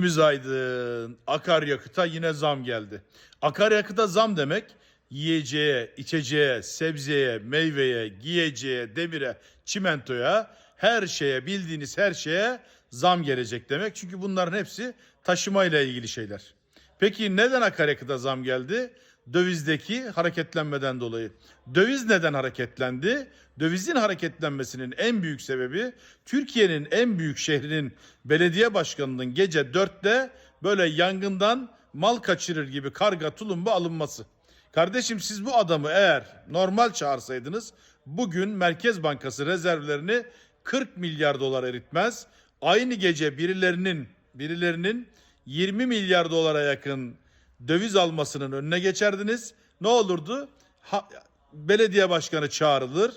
Biz aydın. Akaryakıta yine zam geldi. Akaryakıta zam demek yiyeceğe, içeceğe, sebzeye, meyveye, giyeceğe, demire, çimentoya, her şeye, bildiğiniz her şeye zam gelecek demek. Çünkü bunların hepsi taşımayla ilgili şeyler. Peki neden akaryakıta zam geldi? Dövizdeki hareketlenmeden dolayı. Döviz neden hareketlendi? Dövizin hareketlenmesinin en büyük sebebi Türkiye'nin en büyük şehrinin belediye başkanının gece 4'te böyle yangından mal kaçırır gibi karga tulumba alınması. Kardeşim siz bu adamı eğer normal çağırsaydınız bugün Merkez Bankası rezervlerini 40 milyar dolar eritmez. Aynı gece birilerinin birilerinin 20 milyar dolara yakın döviz almasının önüne geçerdiniz. Ne olurdu? Ha- belediye başkanı çağrılır.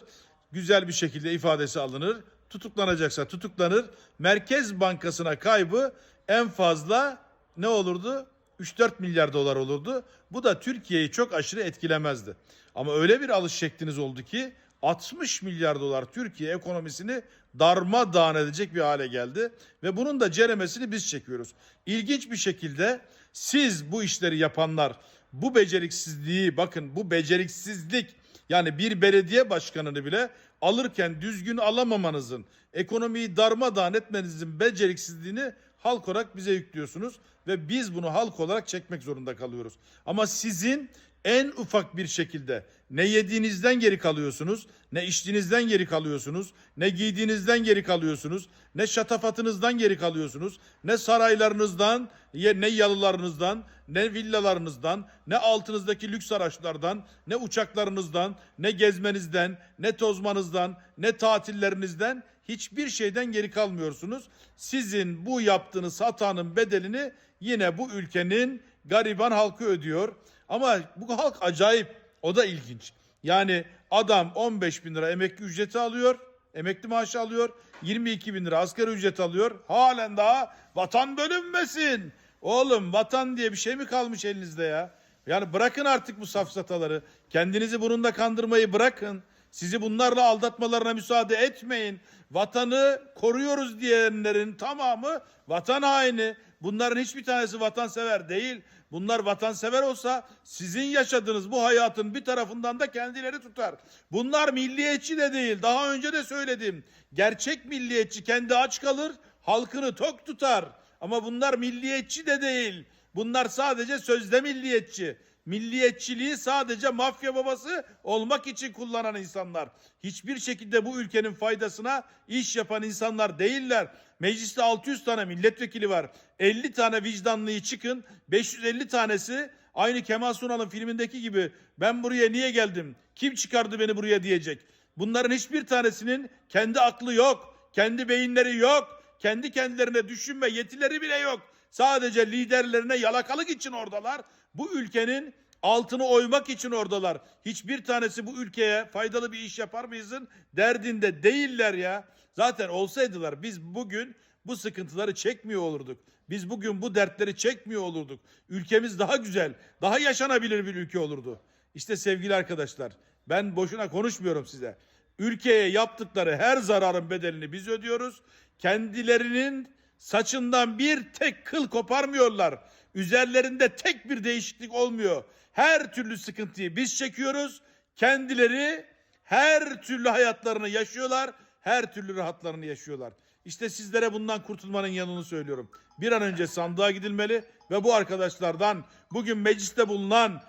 Güzel bir şekilde ifadesi alınır. Tutuklanacaksa tutuklanır. Merkez Bankası'na kaybı en fazla ne olurdu? 3-4 milyar dolar olurdu. Bu da Türkiye'yi çok aşırı etkilemezdi. Ama öyle bir alış şekliniz oldu ki 60 milyar dolar Türkiye ekonomisini darmadağın edecek bir hale geldi. Ve bunun da ceremesini biz çekiyoruz. İlginç bir şekilde siz bu işleri yapanlar bu beceriksizliği bakın bu beceriksizlik yani bir belediye başkanını bile alırken düzgün alamamanızın, ekonomiyi darmadağın etmenizin beceriksizliğini halk olarak bize yüklüyorsunuz ve biz bunu halk olarak çekmek zorunda kalıyoruz. Ama sizin en ufak bir şekilde ne yediğinizden geri kalıyorsunuz, ne içtiğinizden geri kalıyorsunuz, ne giydiğinizden geri kalıyorsunuz, ne şatafatınızdan geri kalıyorsunuz, ne saraylarınızdan, ne yalılarınızdan, ne villalarınızdan, ne altınızdaki lüks araçlardan, ne uçaklarınızdan, ne gezmenizden, ne tozmanızdan, ne tatillerinizden hiçbir şeyden geri kalmıyorsunuz. Sizin bu yaptığınız hatanın bedelini yine bu ülkenin gariban halkı ödüyor. Ama bu halk acayip. O da ilginç. Yani adam 15 bin lira emekli ücreti alıyor. Emekli maaşı alıyor. 22 bin lira asgari ücret alıyor. Halen daha vatan bölünmesin. Oğlum vatan diye bir şey mi kalmış elinizde ya? Yani bırakın artık bu safsataları. Kendinizi bununla kandırmayı bırakın. Sizi bunlarla aldatmalarına müsaade etmeyin. Vatanı koruyoruz diyenlerin tamamı vatan haini. Bunların hiçbir tanesi vatansever değil. Bunlar vatansever olsa sizin yaşadığınız bu hayatın bir tarafından da kendileri tutar. Bunlar milliyetçi de değil. Daha önce de söyledim. Gerçek milliyetçi kendi aç kalır, halkını tok tutar. Ama bunlar milliyetçi de değil. Bunlar sadece sözde milliyetçi. Milliyetçiliği sadece mafya babası olmak için kullanan insanlar. Hiçbir şekilde bu ülkenin faydasına iş yapan insanlar değiller. Mecliste 600 tane milletvekili var. 50 tane vicdanlıyı çıkın. 550 tanesi aynı Kemal Sunal'ın filmindeki gibi ben buraya niye geldim? Kim çıkardı beni buraya diyecek. Bunların hiçbir tanesinin kendi aklı yok. Kendi beyinleri yok. Kendi kendilerine düşünme yetileri bile yok. Sadece liderlerine yalakalık için oradalar. Bu ülkenin altını oymak için oradalar. Hiçbir tanesi bu ülkeye faydalı bir iş yapar mıyızın derdinde değiller ya. Zaten olsaydılar biz bugün bu sıkıntıları çekmiyor olurduk. Biz bugün bu dertleri çekmiyor olurduk. Ülkemiz daha güzel, daha yaşanabilir bir ülke olurdu. İşte sevgili arkadaşlar, ben boşuna konuşmuyorum size. Ülkeye yaptıkları her zararın bedelini biz ödüyoruz. Kendilerinin saçından bir tek kıl koparmıyorlar. Üzerlerinde tek bir değişiklik olmuyor. Her türlü sıkıntıyı biz çekiyoruz. Kendileri her türlü hayatlarını yaşıyorlar. Her türlü rahatlarını yaşıyorlar. İşte sizlere bundan kurtulmanın yanını söylüyorum. Bir an önce sandığa gidilmeli ve bu arkadaşlardan bugün mecliste bulunan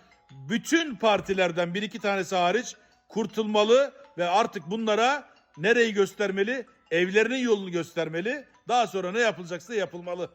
bütün partilerden bir iki tanesi hariç kurtulmalı ve artık bunlara nereyi göstermeli? Evlerinin yolunu göstermeli. Daha sonra ne yapılacaksa yapılmalı.